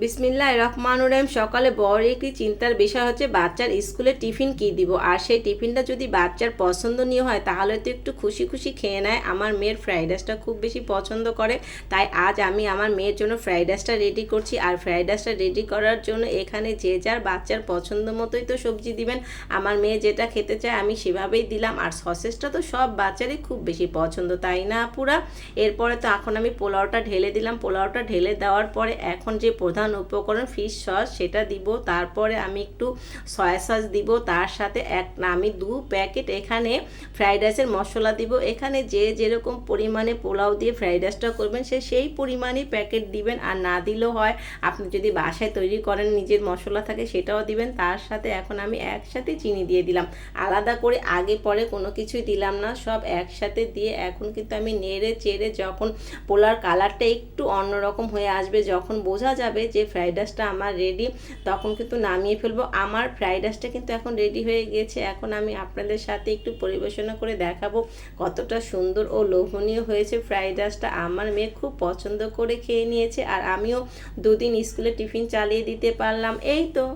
বিসমিল্লাহ রহমান রহিম, সকালে বড় একটি চিন্তার বিষয় হচ্ছে বাচ্চার স্কুলে টিফিন কি দিব? আর সেই টিফিনটা যদি বাচ্চার পছন্দনীয় হয়, তাহলে তো একটু খুশি খুশি খেয়ে নেয়। আমার মেয়ের ফ্রাইড রাইসটা খুব বেশি পছন্দ করে, তাই আজ আমি আমার মেয়ের জন্য ফ্রাইড রাইসটা রেডি করছি। আর ফ্রাইড রাইসটা রেডি করার জন্য এখানে যে যার বাচ্চার পছন্দ মতোই তো সবজি দিবেন। আমার মেয়ে যেটা খেতে চায় আমি সেভাবেই দিলাম। আর সসেসটা তো সব বাচ্চারই খুব বেশি পছন্দ, তাই না পুরা? এরপরে তো এখন আমি পোলাওটা ঢেলে দিলাম। পোলাওটা ঢেলে দেওয়ার পরে এখন যে প্রধান উপকরণ ফিশ সস সেটা দিব, তারপরে আমি একটু সয়া সস দিব, তার সাথে এক আমি দু প্যাকেট এখানে ফ্রাইড রাইসের মশলা দিব। এখানে যে যেরকম পরিমাণে পোলাও দিয়ে ফ্রাইড রাইসটা করবেন, সে সেই পরিমাণেই প্যাকেট দিবেন। আর না দিলেও হয়, আপনি যদি বাসায় তৈরি করেন, নিজের মশলা থাকে সেটাও দিবেন। তার সাথে এখন আমি একসাথে চিনি দিয়ে দিলাম। আলাদা করে আগে পরে কোনো কিছুই দিলাম না, সব একসাথে দিয়ে এখন কিন্তু আমি নেড়ে চেড়ে যখন পোলার কালারটা একটু অন্যরকম হয়ে আসবে, যখন বোঝা যাবে যে ফ্রাইড রাইসটা আমার রেডি তখন কিন্তু নামিয়ে ফেলব। আমার ফ্রাইড রাইসটা কিন্তু এখন রেডি হয়ে গেছে। এখন আমি আপনাদের সাথে একটু পরিবেশনা করে দেখাবো কতটা সুন্দর ও লোভনীয় হয়েছে ফ্রাইড রাইসটা আমার মেয়ে খুব পছন্দ করে খেয়ে নিয়েছে আর আমিও দুদিন স্কুলে টিফিন চালিয়ে দিতে পারলাম। এই তো।